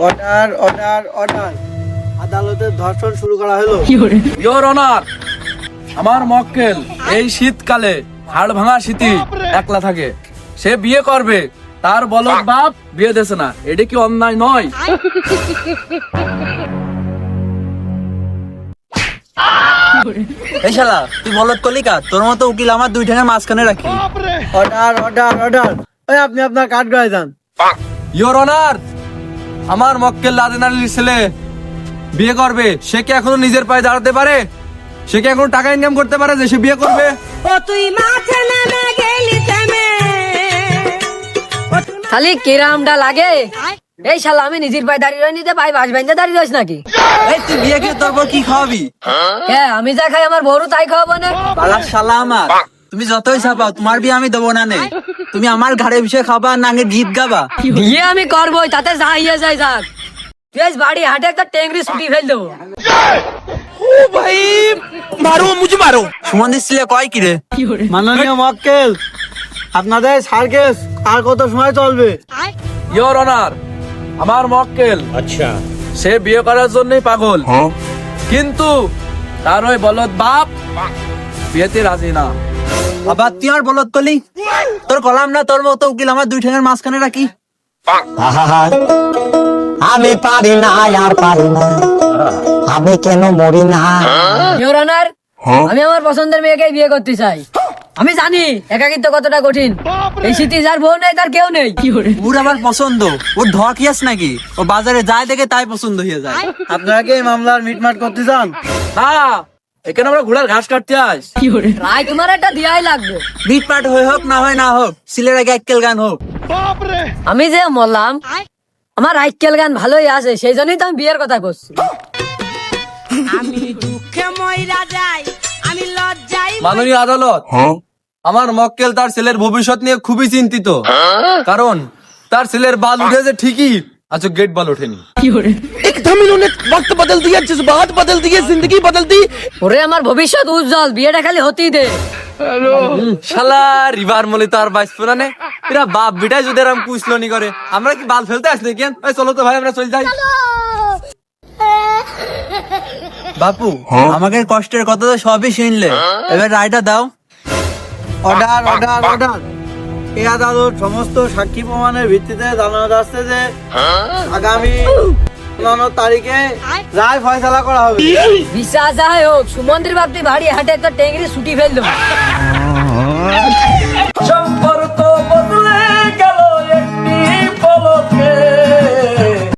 Order order order আদালতের ধর্ষণ শুরু করা হলো। ইয়োর অনার আমার মক্কেল এই শীতকালে হাড় ভাঙা শীতি একলা থাকে। সে বিয়ে করবে তার বলদ বাপ বিয়ে দেছে না। এটা কি অন্যায় নয়? এই শালা তুই বলত কলিকা? তোর মতো উকিল আমার দুই ঠ্যাঙের মাঝখানে রাখি। অর্ডার অর্ডার অর্ডার ওই আপনি আপনার কাঠ গায়ে যান। ইয়োর অনার আমার মক্কেল লাদেন আলীর ছেলে বিয়ে করবে। সে কি এখনও নিজের পায়ে দাঁড়াতে পারে? সে কি এখনও টাকা ইনকাম করতে পারে যে সে বিয়ে করবে? ও তুই মাঠে নেমে গেলি থেমে খালি কিরামটা লাগে। এই শালা আমি নিজের পায়ে দাঁড়িয়ে রই নিতে ভাই বাস বাইন্দে দাঁড়িয়ে রইস নাকি? এই তুই বিয়ে করে তোর কি খাওয়াবি? হ্যাঁ আমি যা খাই আমার বড় তাই খাওয়াবো না। শালা আমার। তুমি যতই ছাপাও তোমার বিয়ে আমি দেবো না নেই তুমি আমার ঘাড়ে বিষয়ে খাবা নাঙ্গে গীত গাবা। বিয়ে আমি করবোই তাতে যা ইয়ে যায় যাক। আজ বাড়ি হাটে একটা টেংরি ছুটি ফেল দেবো। সুমন দিচ্ছিলে কয় কি রে? মাননীয় মক্কেল আপনাদের সার্কেস আর কত সময় চলবে? ইয়োর অনার আমার মক্কেল আচ্ছা। সে বিয়ে করার জন্যই পাগল। কিন্তু তার ওই বলদ বাপ বিয়েতে রাজি না। আবার তুই আর বলত কলি? তোর কলাম না তোর মতো উকিল আমার দুই মাঝখানে রাখি। আমি পারি না আর পারি না। আমি কেন মরি না? ইওর অনার আমি আমার পছন্দের মেয়েকে বিয়ে করতে চাই। আমি জানি একাকিত্ব কতটা কঠিন। এই শীতে যার বউ নেই তার কেউ নেই। ওর আবার পছন্দ? ওর ধোয়া কিয়াস নাকি? ও বাজারে যায় দেখে তাই পছন্দ হয়ে যায়। আপনারা কি এই মামলার মিটমাট করতে চান? না এখানে আমরা ঘোড়ার ঘাস কাটতে আস রায় তোমার একটা দিয়াই লাগবে। মিটমাট হয়ে হোক না হয় না হোক সিলের আগে এককেল গান হোক। আমি যে মরলাম আমার আইকেল গান ভালোই আছে সেই জন্যই তো আমি বিয়ের কথা করছি। আমি দুঃখে ময়রা যাই আমি লজ্জাই মাননীয় আদালত আমার মক্কেল তার ছেলের ভবিষ্যৎ নিয়ে খুবই চিন্তিত। কারণ তার ছেলের বাল উঠেছে ঠিকই আচ্ছা গেট বাল ওঠেনি। ওরে আমার ভবিষ্যৎ উজ্জ্বল বিয়েটা খালি হতেই দে। শালা রিভার মলি তো আর বাইসবো না নে। এরা বাপ বিটাই যদি এরম পুষলো নি করে আমরা কি বাল ফেলতে আসলে কেন? ওই চলো তো ভাই আমরা চলে যাই। বাপু আমাকে কষ্টের কথা তো সবই শুনলে। এবার রায়টা দাও। Order order order. এই আদালত সমস্ত সাক্ষী প্রমাণের ভিত্তিতে জানানো যাচ্ছে যে আগামী পনেরো তারিখে যাই ফয়সালা করা হবে। বিশ্বাস যাই হোক সুমন্দির বাপটি বাড়ি হাটে একটা টেঙ্গরি ছুটি ফেলল।